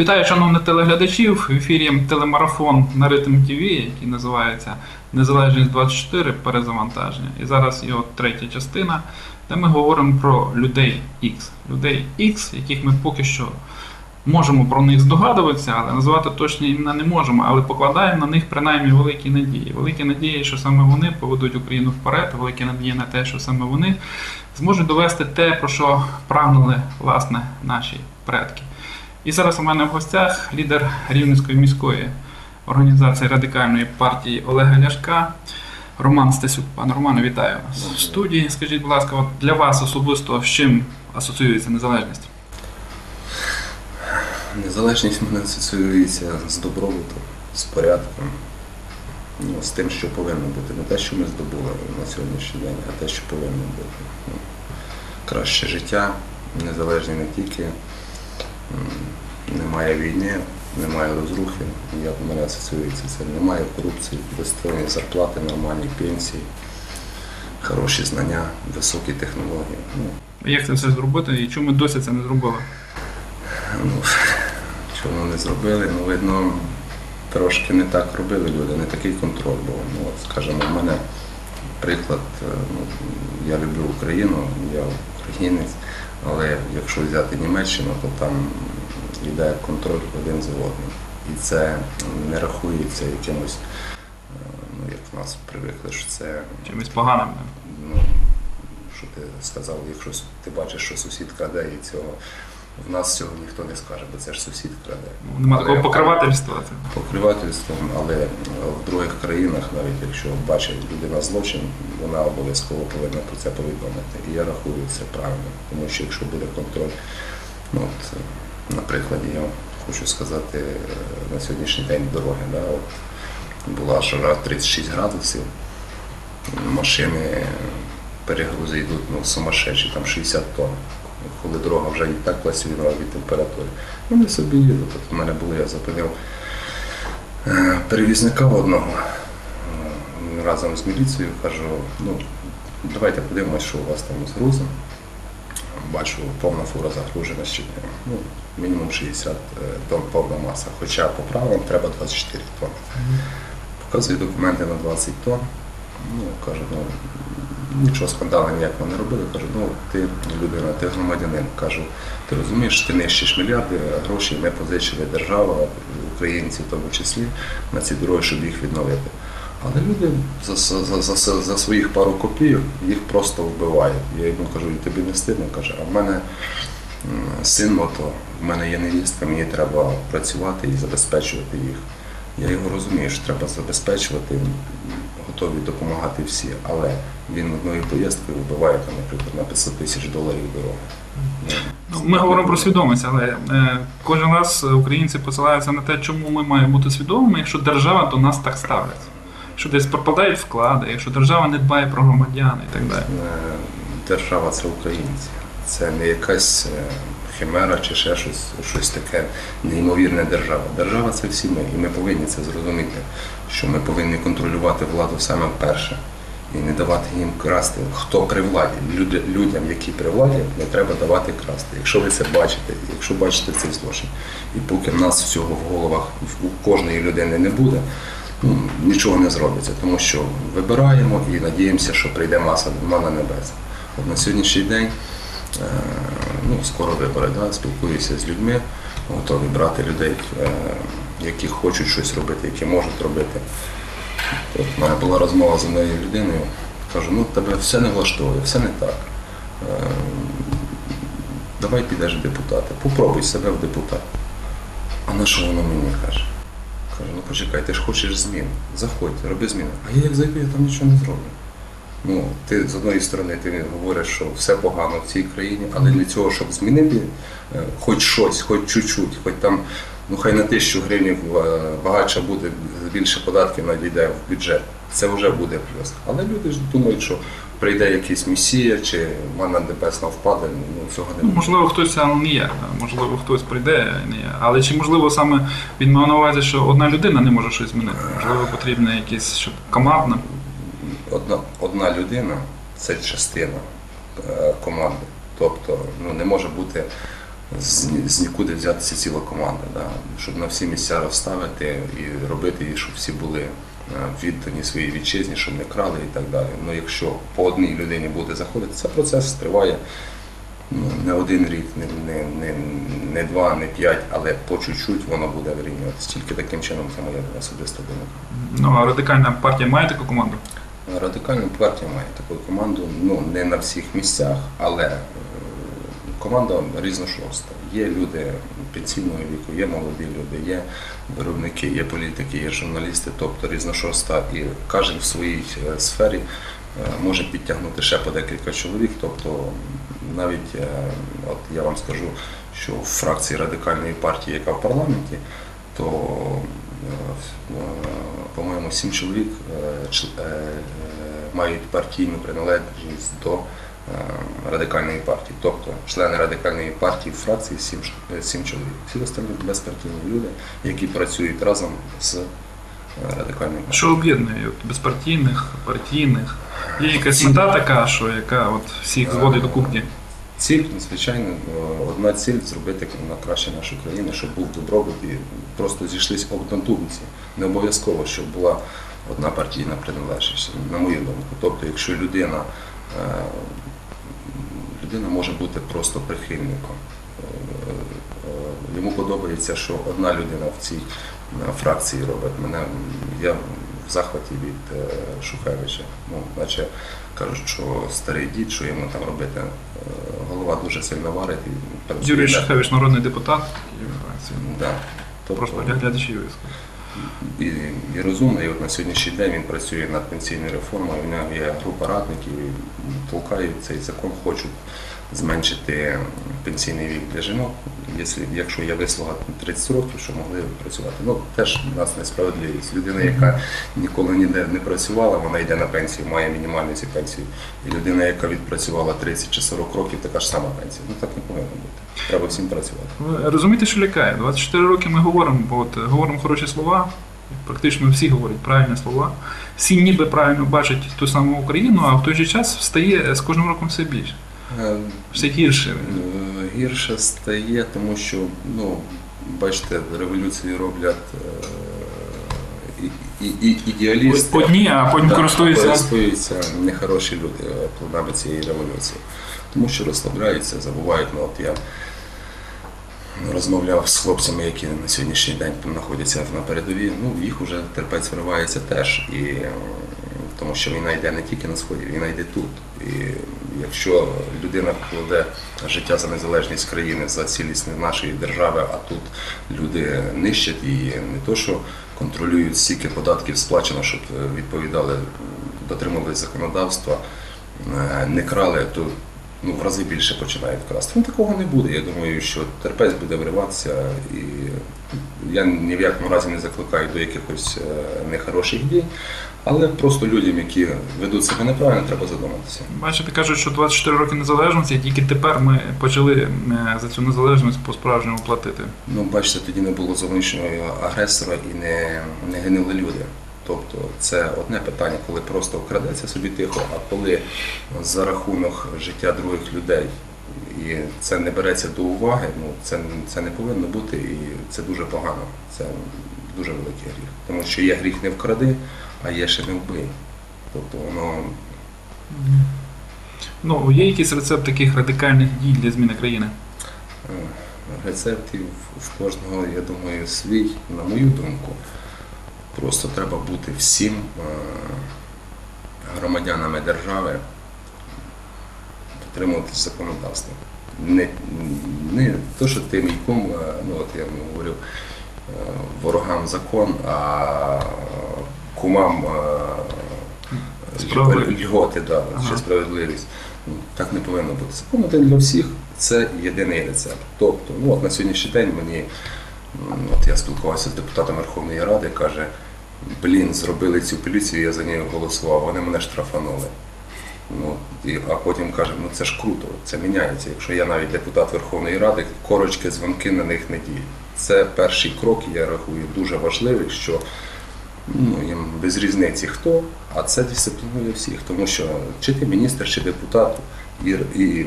Вітаю, шановних телеглядачів. В ефірі телемарафон на Ритм ТВ, який називається Незалежність 24 перезавантаження. І зараз його третя частина, де ми говоримо про людей X. Людей X, яких ми поки що можемо про них здогадуватися, але називати точні імена не можемо, але покладаємо на них принаймні великі надії. Великі надії, що саме вони поведуть Україну вперед, великі надії на те, що саме вони зможуть довести те, про що прагнули власне наші предки. І зараз у мене в гостях лідер Рівненської міської організації радикальної партії Олега Ляшка. Роман Стасюк. Пане Романе, вітаю вас в студії. Скажіть, будь ласка, от для вас особисто з чим асоціюється незалежність? Незалежність мене асоціюється з добробутом, з порядком, ну, з тим, що повинно бути. Не те, що ми здобули на сьогоднішній день, а те, що повинно бути. Ну, краще життя, незалежні не тільки немає війни, немає розрухи. Я в мене асоціюється це. Немає корупції, достойні зарплати, нормальні пенсії, хороші знання, високі технології. Ну, Як це все зробити і чому досі це не зробили? Ну, чому не зробили? Ну, видно, трошки не так робили люди, не такий контроль був. Ну, от, скажімо, в мене приклад, е, ну, я люблю Україну, я українець, але якщо взяти Німеччину, то там йде контроль один за одним. І це не рахується якимось, е, ну, як в нас привикли, що це Чимось поганим? ну, що ти сказав, якщо ти бачиш, що сусід краде, і цього в нас цього ніхто не скаже, бо це ж сусід краде. Нема Але- такого покривательства. Покривательством, але е, в других країнах, навіть якщо бачить людина злочин, вона обов'язково повинна про це повідомити. І я рахую це правильно, тому що якщо буде контроль, ну от, е, на прикладі я хочу сказати, е, на сьогоднішній день дороги, да, от, була жара 36 градусів, машини перегрузи йдуть ну, сумасшедші, там 60 тонн. Коли дорога вже і так пластилінова від температури. Вони собі їдуть. От у мене було, я зупинив е, перевізника одного разом з міліцією, кажу, ну давайте подивимося, що у вас там з грузом. Бачу, повна фура загружена щодня. Ну, мінімум 60 е, тонн повна маса. Хоча по правилам треба 24 тонни. Показую документи на 20 тонн. Ну, кажу, ну нічого скандалу ніякого не робили. Кажу, ну ти людина, ти громадянин. Кажу, ти розумієш, ти нищиш мільярди, грошей ми позичили держава, українці в тому числі, на ці дороги, щоб їх відновити. Але люди за, за, за, за своїх пару копійок їх просто вбивають. Я йому кажу, «І тобі не стидно? Каже, а в мене син мото, в мене є невістка, мені треба працювати і забезпечувати їх. Я його розумію, що треба забезпечувати, готові допомагати всі, але він одною поїздкою вбиває, там, наприклад, на 500 тисяч доларів дороги. Ну, Ми говоримо про свідомість, але е, кожен раз українці посилаються на те, чому ми маємо бути свідомими, якщо держава до нас так ставиться. Що десь пропадають вклади, якщо держава не дбає про громадян і так далі. Е, Держава це українці. Це не якась е, химера чи ще щось, щось таке неймовірне держава. Держава це всі ми, і ми повинні це зрозуміти, що ми повинні контролювати владу саме перше і не давати їм красти. Хто при владі? Люди, людям, які при владі, не треба давати красти. Якщо ви це бачите, якщо бачите цей злочин, і поки в нас всього в головах у кожної людини не буде, ну, нічого не зробиться, тому що вибираємо і надіємося, що прийде маса мана небес. От на сьогоднішній день ну, скоро вибори, да, спілкуюся з людьми, готові брати людей, е, які хочуть щось робити, які можуть робити. От в мене була розмова з однією людиною, кажу, ну тебе все не влаштовує, все не так. Е, Давай підеш в депутати, попробуй себе в депутат. А на що воно мені каже? Кажу, ну почекай, ти ж хочеш змін. Заходь, роби зміни. А я як зайду, я там нічого не зроблю. Ну, ти з одної сторони ти говориш, що все погано в цій країні, але для цього, щоб змінити е, хоч щось, хоч чуть-чуть, хоч там, ну хай на тисячу гривень е, багатше буде, більше податків надійде в бюджет. Це вже буде плюс. Але люди ж думають, що прийде якийсь місія чи мана небесна впаде, ну цього не Ну, буде. можливо, хтось не я, можливо, хтось прийде, не я. Але чи можливо саме він мав на увазі, що одна людина не може щось змінити? Можливо, потрібна якісь щоб командна. Одна, одна людина це частина е, команди. Тобто ну, не може бути з, з нікуди взятися ціла команда, да? щоб на всі місця розставити і робити, і щоб всі були е, віддані своїй вітчизні, щоб не крали і так далі. Ну, якщо по одній людині буде заходити, це процес триває ну, не один рік, не, не, не, не два, не п'ять, але по чуть-чуть воно буде вирівнюватися. Тільки таким чином це моя особиста думка. Ну а радикальна партія має таку команду? Радикальна партія має таку команду, ну не на всіх місцях, але е, команда різношоста. Є люди пенсійного віку, є молоді люди, є виробники, є політики, є журналісти, тобто різношоста, і кожен в своїй е, сфері е, може підтягнути ще по декілька чоловік. Тобто навіть от я вам скажу, що в фракції радикальної партії, яка в парламенті, то по-моєму, сім чоловік е, е, е, мають партійну приналежність до е, радикальної партії. Тобто члени радикальної партії в фракції сім, е, чоловік. Всі остальні безпартійні люди, які працюють разом з е, радикальною партією. Що об'єднує безпартійних, партійних? Є якась мета така, що яка от всіх зводить до кубки? Ціль, звичайно, е, одна ціль зробити на краще нашу країну, щоб був добробут і просто зійшлись однодумці. Не обов'язково, щоб була одна партійна приналежність, на мою думку. Тобто, якщо людина, е, людина може бути просто прихильником. Е, Йому подобається, що одна людина в цій фракції робить. Мене я в захваті від е, Шухевича. Ну, наче кажуть, що старий дід, що йому там робити. Е, Голова дуже сильно варить. і Юрій Шахевич, народний депутат. Да. Тобто, Просто для глядачів. і, і розумний. І от на сьогоднішній день він працює над пенсійною реформою. У нього є група радників, і толкають цей закон, хочуть зменшити пенсійний вік для жінок. Якщо, є вислуга 30 років, що могли працювати. Ну теж у нас несправедливість. Людина, яка ніколи ніде не працювала, вона йде на пенсію, має мінімальну цю пенсію. І людина, яка відпрацювала 30 чи 40 років, така ж сама пенсія. Ну так не повинно бути. Треба всім працювати. Ви розумієте, що лякає? 24 роки ми говоримо, бо от, говоримо хороші слова, практично всі говорять правильні слова. Всі ніби правильно бачать ту саму Україну, а в той же час встає з кожним роком все більше. Е, Все гірше. Е, Гірше стає, тому що, ну, бачите, революції роблять е, і, і, і, ідеалісти. Одні, а потім користуються. користуються нехороші люди е, плодами цієї революції. Тому що розслабляються, забувають, ну от я розмовляв з хлопцями, які на сьогоднішній день знаходяться на передовій, ну їх вже терпець виривається теж. І, тому що війна йде не тільки на сході, війна йде тут. І якщо людина кладе життя за незалежність країни, за цілісність нашої держави, а тут люди нищать її, не то що контролюють стільки податків сплачено, щоб відповідали, дотримувалися законодавства, е, не крали, то ну, в рази більше починають красти. Ну такого не буде. Я думаю, що терпець буде вириватися, і я ні в якому разі не закликаю до якихось е, нехороших дій, але просто людям, які ведуть себе неправильно, треба задуматися. Бачите, кажуть, що 24 роки незалежності, і тільки тепер ми почали е, за цю незалежність по-справжньому платити. Ну, бачите, тоді не було зовнішнього агресора і не, не гинули люди. Тобто це одне питання, коли просто вкрадеться собі тихо, а коли за рахунок життя других людей і це не береться до уваги, ну це, це не повинно бути і це дуже погано. Це дуже великий гріх. Тому що є гріх не вкради, а є ще не вбий. Тобто воно Ну, є якийсь рецепт таких радикальних дій для зміни країни? Е, Рецептів в кожного, я думаю, свій, на мою думку. Просто треба бути всім е, громадянами держави, дотримуватися законодавства. Не, не то, що тим і кум, е, ну от я вам говорив, е, ворогам закон, а кумам льготи, да, Ага. чи справедливість. Ну, Так не повинно бути. Закон один для всіх це єдиний рецепт. Тобто, ну от на сьогоднішній день мені, от я спілкувався з депутатом Верховної Ради, каже, блін, зробили цю поліцію, я за нею голосував, вони мене штрафанули. Ну, і, а потім каже, ну це ж круто, це міняється. Якщо я навіть депутат Верховної Ради, корочки, дзвонки на них не діють. Це перший крок, я рахую, дуже важливий, що ну, їм без різниці хто, а це дисциплінує всіх, тому що чи ти міністр, чи депутат, і, і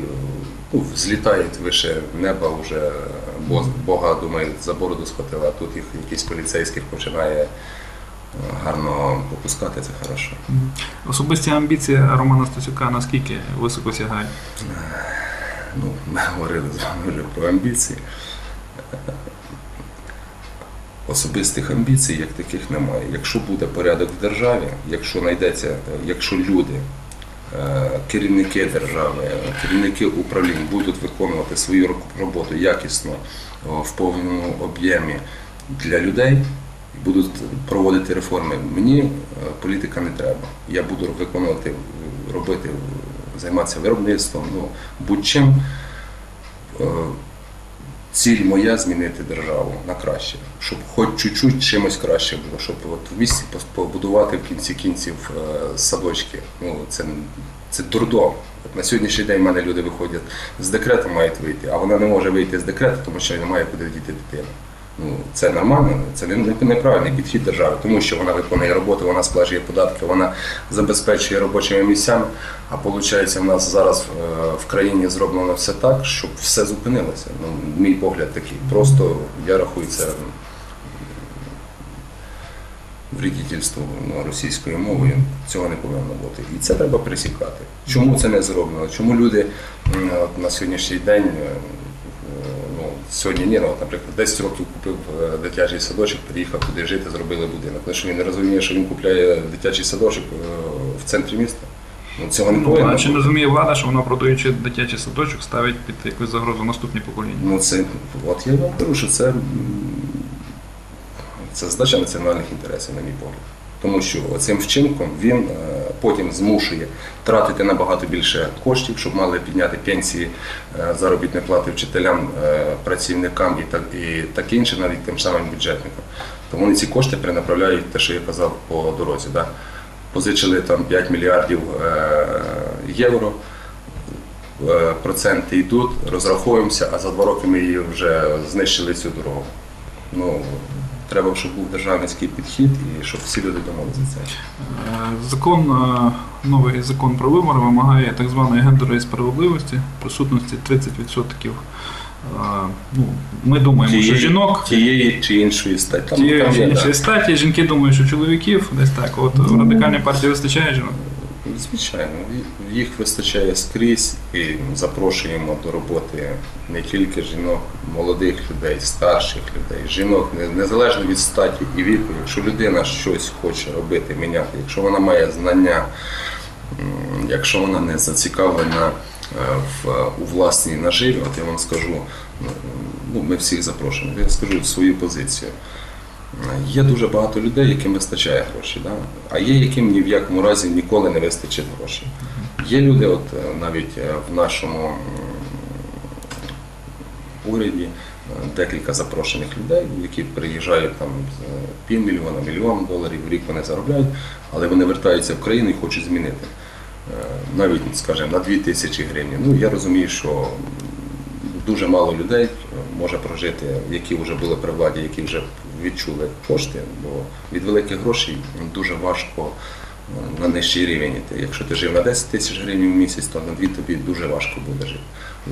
ну, злітають вище неба вже, бо Бога, думаю, за бороду схватила, а тут їх якийсь поліцейських починає е, гарно попускати, це хорошо. Особисті амбіції Романа Стасюка наскільки високо сягають? Ну, ми говорили з вами вже про амбіції. Особистих амбіцій як таких немає. Якщо буде порядок в державі, якщо знайдеться, якщо люди, е, керівники держави, керівники управлінь будуть виконувати свою роботу якісно в повному об'ємі для людей будуть проводити реформи, мені е, політика не треба. Я буду виконувати, робити, займатися виробництвом, ну, будь-чим. Ціль моя змінити державу на краще, щоб хоч чуть-чуть чимось краще було, щоб от в місті побудувати в кінці кінців е, садочки. Ну це, це дурдом. На сьогоднішній день в мене люди виходять з декрету, мають вийти, а вона не може вийти з декрету, тому що немає куди діти дитину. Ну це нормально, це не, не- неправильний підхід держави, тому що вона виконує роботу, вона сплачує податки, вона забезпечує робочими місцями. А виходить, в нас зараз е, в країні зроблено все так, щоб все зупинилося. Ну, мій погляд такий. Просто я рахую це вредительство ну, російською мовою. Цього не повинно бути. І це треба присікати. Чому це не зроблено? Чому люди на сьогоднішній день. Ну, сьогодні ні, ну, наприклад, 10 років купив е, дитячий садочок, приїхав туди жити, зробили будинок. Але що він не розуміє, що він купляє дитячий садочок е, в центрі міста. Ну, цього не Ну, повинно. а чи не розуміє влада, що вона продаючи дитячий садочок, ставить під якусь загрозу наступні покоління? Ну, це, от я вам кажу, що це, це здача національних інтересів, на мій погляд. Тому що цим вчинком він е, потім змушує тратити набагато більше коштів, щоб мали підняти пенсії, е, заробітні плати вчителям, е, працівникам і так, і таке інше, навіть тим самим бюджетникам. Тому вони ці кошти перенаправляють те, що я казав по дорозі. Да? Позичили там 5 мільярдів е, євро. Проценти йдуть, розраховуємося, а за два роки ми її вже знищили цю дорогу. Ну, треба, щоб був державницький підхід і щоб всі люди думали за це. Е, Закон, е, новий закон про вибори вимагає так званої гендерної справедливості, присутності 30%. е, Ну, ми думаємо, що жінок тієї чи іншої статі. Тієї чи іншої статі, жінки думають, що чоловіків десь так. От в радикальній партії вистачає жінок. Звичайно, їх вистачає скрізь і запрошуємо до роботи не тільки жінок, молодих людей, старших людей, жінок, незалежно від статі і віку. Якщо людина щось хоче робити, міняти, якщо вона має знання, якщо вона не зацікавлена е, в, у власній наживі, от я вам скажу, ну, ми всіх запрошуємо, я скажу свою позицію. Є дуже багато людей, яким вистачає грошей, да? а є яким ні в якому разі ніколи не вистачить грошей. Є люди, от е, навіть е, в нашому уряді е, декілька запрошених людей, які приїжджають там з півмільйона, мільйон доларів в рік вони заробляють, але вони вертаються в країну і хочуть змінити. Навіть, скажімо, на 2 тисячі гривень. Ну, я розумію, що дуже мало людей може прожити, які вже були при владі, які вже відчули кошти, бо від великих грошей дуже важко е, на нижчий рівень. Якщо ти жив на 10 тисяч гривень в місяць, то на дві тобі дуже важко буде жити.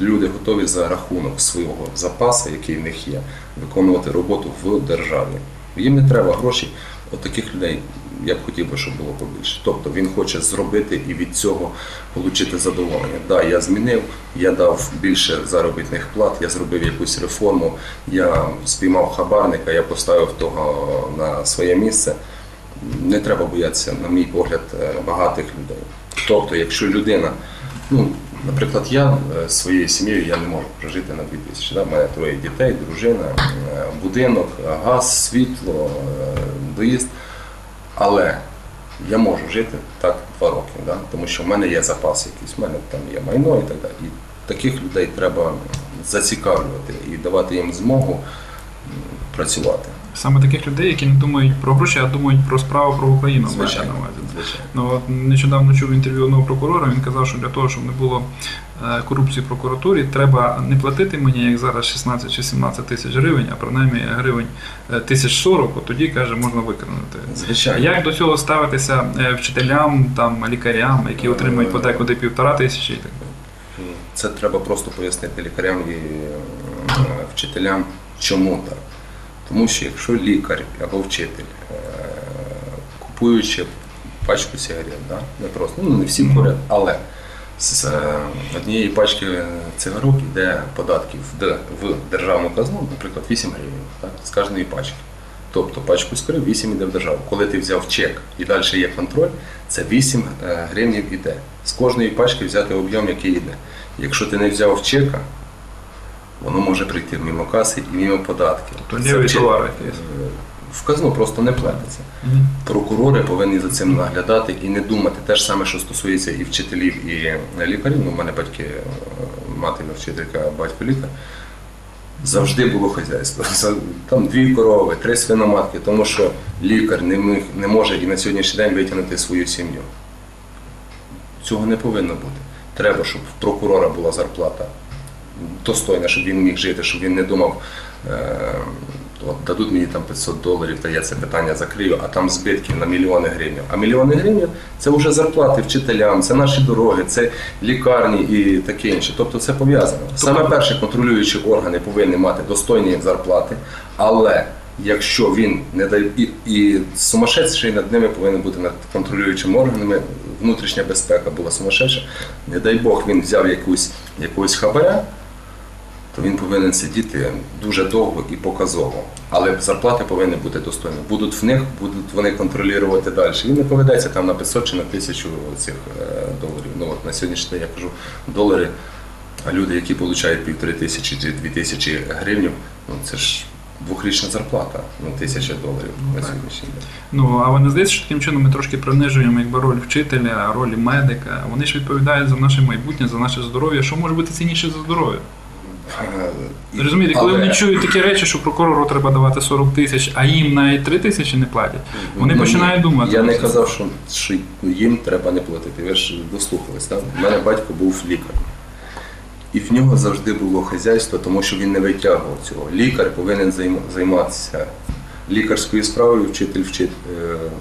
Люди готові за рахунок свого запасу, який в них є, виконувати роботу в державі. Їм не треба грошей. От таких людей я б хотів би, щоб було побільше. Тобто він хоче зробити і від цього отримати задоволення. Да, я змінив, я дав більше заробітних плат, я зробив якусь реформу, я спіймав хабарника, я поставив того на своє місце. Не треба боятися, на мій погляд, е, багатих людей. Тобто, якщо людина, ну, наприклад, я е, своєю сім'єю я не можу прожити на 2 тисячі. Да? У мене троє дітей, дружина, е, будинок, газ, світло, доїзд. Але я можу жити так два роки, да? тому що в мене є запас якийсь, в мене там є майно і так далі. І таких людей треба зацікавлювати і давати їм змогу працювати. Саме таких людей, які не думають про гроші, а думають про справу про Україну. Звичайно. звичайно. Ну, от нещодавно чув інтерв'ю одного прокурора. Він казав, що для того, щоб не було е, корупції в прокуратурі, треба не платити мені, як зараз 16 чи 17 тисяч гривень, а принаймні гривень е, тисяч 40, от тоді каже, можна виконати. Звичайно. Як до цього ставитися е, вчителям, там лікарям, які отримують подекуди півтора тисячі так? Це треба просто пояснити лікарям і вчителям, чому так. Тому що якщо лікар або вчитель, е, купуючи пачку сигарет, да? не просто, ну не всі курять, але з е, однієї пачки цигарок йде податків в державну казну, наприклад, 8 гривень так? з кожної пачки. Тобто пачку скрив 8 йде в державу. Коли ти взяв чек і далі є контроль, це 8 е, гривнів іде. З кожної пачки взяти об'єм, який йде. Якщо ти не взяв чека, воно може прийти мимо каси і мимо податків. Тобто Це лівий вчи- товар якийсь. Е, В казну просто не платиться. Прокурори повинні за цим наглядати і не думати те ж саме, що стосується і вчителів, і лікарів. Ну, у мене батьки, мати вчителька, батько лікар. Завжди було хазяйство. Там дві корови, три свиноматки, тому що лікар не, міг, не може і на сьогоднішній день витягнути свою сім'ю. Цього не повинно бути. Треба, щоб в прокурора була зарплата достойна, щоб він міг жити, щоб він не думав, е, от дадуть мені там 500 доларів, та я це питання закрию, а там збитки на мільйони гривень. А мільйони гривень це вже зарплати вчителям, це наші дороги, це лікарні і таке інше. Тобто це пов'язано. Саме перше контролюючі органи повинні мати достойні зарплати, але якщо він не дає і, і сумасшедший над ними повинен бути над контролюючими органами, внутрішня безпека була сумасшедша. Не дай Бог він взяв якусь, якогось хабаря, то він повинен сидіти дуже довго і показово. Але зарплати повинні бути достойні. Будуть в них, будуть вони контролювати далі. Він не поведеться там на 500 чи на 1000 цих е, доларів. Ну от на сьогоднішній день я кажу долари, а люди, які отримують півтори тисячі чи дві тисячі гривень, ну це ж двохрічна зарплата, ну тисяча доларів на сьогоднішній день. Ну, а ви не здається, що таким чином ми трошки принижуємо якби роль вчителя, роль медика. Вони ж відповідають за наше майбутнє, за наше здоров'я. Що може бути цінніше за здоров'я? Розумієте, коли вони чують такі речі, що прокурору треба давати 40 тисяч, а їм навіть 3 тисячі не платять, вони Ну, починають думати. Я не казав, що, що їм треба не платити. Ви ж дослухались. Так? У мене батько був лікар. І в нього завжди було хазяйство, тому що він не витягував цього. Лікар повинен займатися лікарською справою, вчитель е,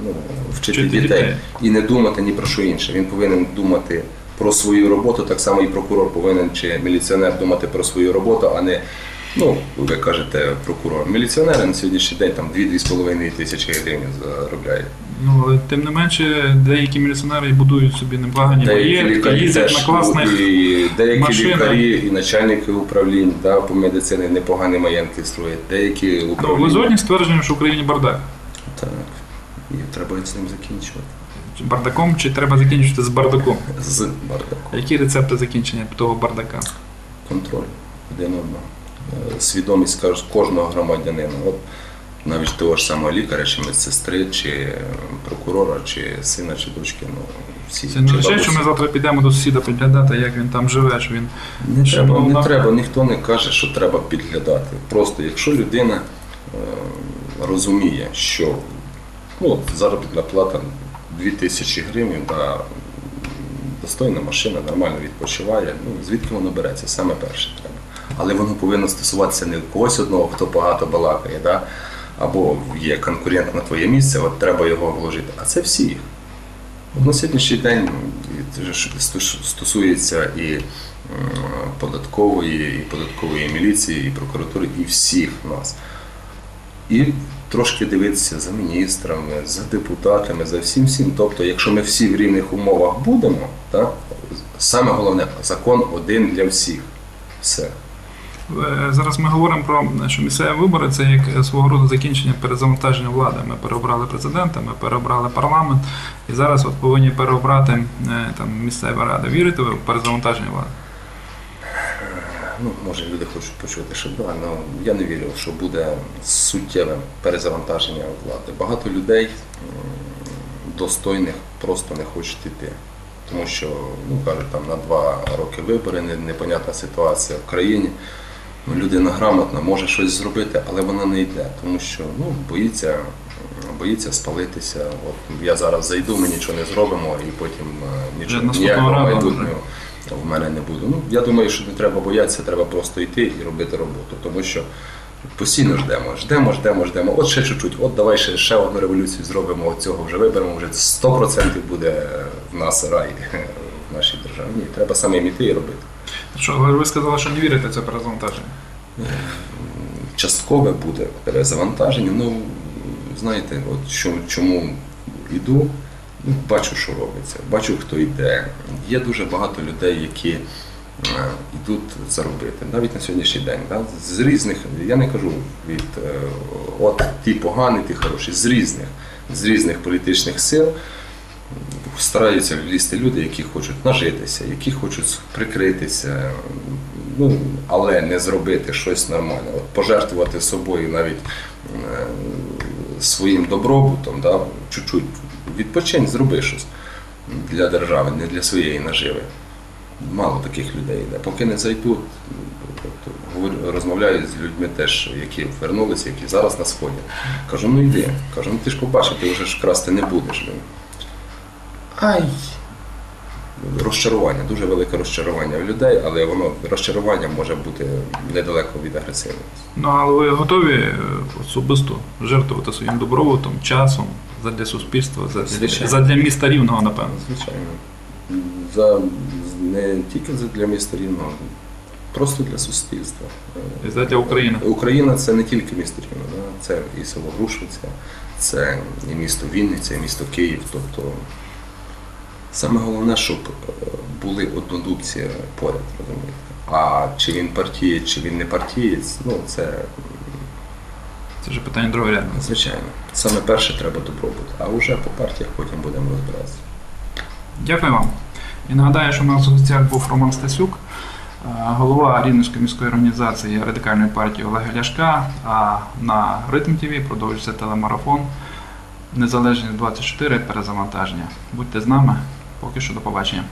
ну, вчити Вчити дітей. дітей. і не думати ні про що інше. Він повинен думати про свою роботу, так само і прокурор повинен чи міліціонер думати про свою роботу, а не. Ну, ви кажете, прокурор. Міліціонери на сьогоднішній день там 2-2,5 тисячі гривень заробляють. Ну, але тим не менше, деякі міліціонери і будують собі Деякі маєтки, їздять на класних. і деякі машинах. лікарі і начальники управлінь да, по медицині непогані маєнтки строять. Деякі Ну, ви управління. згодні з твердженням, що в Україні бардак. Так. І треба з ним закінчувати. Чи Бардаком чи треба закінчити з бардаком? З бардаком. Які рецепти закінчення того бардака? Контроль один одного. Е, Свідомість кожного громадянина. От навіть того ж самого лікаря, чи медсестри, чи прокурора, чи сина, чи дочки. Ну, всі, Це не означає, що ми завтра підемо до сусіда підглядати, як він там живе, що він Не Щоб треба, вона- не треба, ніхто не каже, що треба підглядати. Просто якщо людина е, розуміє, що ну, от заробітна плата 2000 гривень, да, достойна машина, нормально відпочиває, ну, звідки воно береться? Саме перше треба. Але воно повинно стосуватися не когось одного, хто багато балакає, да? або є конкурент на твоє місце, от треба його вложити. А це всіх. От На сьогоднішній день стосується і податкової, і податкової міліції, і прокуратури, і всіх нас. І трошки дивитися за міністрами, за депутатами, за всім всім. Тобто, якщо ми всі в рівних умовах будемо, так, саме головне закон один для всіх. Все. Е, Зараз ми говоримо про що місцеві вибори це як свого роду закінчення перезавантаження влади. Ми переобрали президента, ми переобрали парламент, і зараз от повинні переобрати е, там місцеві ради. Вірите ви в перезавантаження влади? Ну, може, люди хочуть почути, що да, але я не вірю, що буде суттєве перезавантаження влади. Багато людей достойних просто не хочуть йти. Тому що, ну кажуть, там на два роки вибори, непонятна ситуація в країні. Ну, людина грамотна, може щось зробити, але вона не йде, тому що ну, боїться, боїться спалитися. От я зараз зайду, ми нічого не зробимо, і потім е, нічого ніякого разу майбутнього в мене не буде. Ну, я думаю, що не треба боятися, треба просто йти і робити роботу, тому що постійно ждемо, ждемо, ждемо, ждемо. От ще чуть-чуть, от давай ще, ще одну революцію зробимо, от цього вже виберемо, вже 100% буде в нас рай в нашій державі. Ні, треба самим іти і робити. Що, але ви сказали, що не вірите в це перезавантаження? часткове буде перезавантаження. Ну, знаєте, от чому йду, ну, бачу, що робиться, бачу, хто йде. Є дуже багато людей, які е, йдуть заробити, навіть на сьогоднішній день. Да? З різних, я не кажу від е, от ті погані, ті хороші, з різних, з різних політичних сил. Стараються лізти люди, які хочуть нажитися, які хочуть прикритися, ну, але не зробити щось нормальне. От пожертвувати собою навіть е, своїм добробутом, да, чуть-чуть відпочинь, зроби щось для держави, не для своєї наживи. Мало таких людей йде. Поки не зайдуть, тобто, розмовляю з людьми теж, які вернулися, які зараз на сході. Кажу, ну йди. Кажу, ну ти ж побачиш, ти вже ж красти не будеш. блін. Розчарування, дуже велике розчарування в людей, але воно розчарування може бути недалеко від агресивності. Ну, але ви готові е, особисто жертвувати своїм добробутом, часом задля суспільства, задля, задля міста рівного, напевно. Звичайно. За, не тільки для міста рівного, просто для суспільства. І задля України. Україна це не тільки місто Рівне, да? це і село Грушвиця, це і місто Вінниця, і місто Київ. Тобто саме головне, щоб е, були однодумці поряд, розумієте. А чи він партієць, чи він не партієць, ну це Це вже питання другорядне. звичайно. Саме перше треба добробут, а вже по партіях потім будемо розбиратися. Дякую вам. І нагадаю, що у нас у гостях був Роман Стасюк, е, голова Рівненської міської організації радикальної партії Олега Ляшка. А на Ритм ТВ продовжується телемарафон Незалежність 24 перезавантаження. Будьте з нами. Поки що до побачення.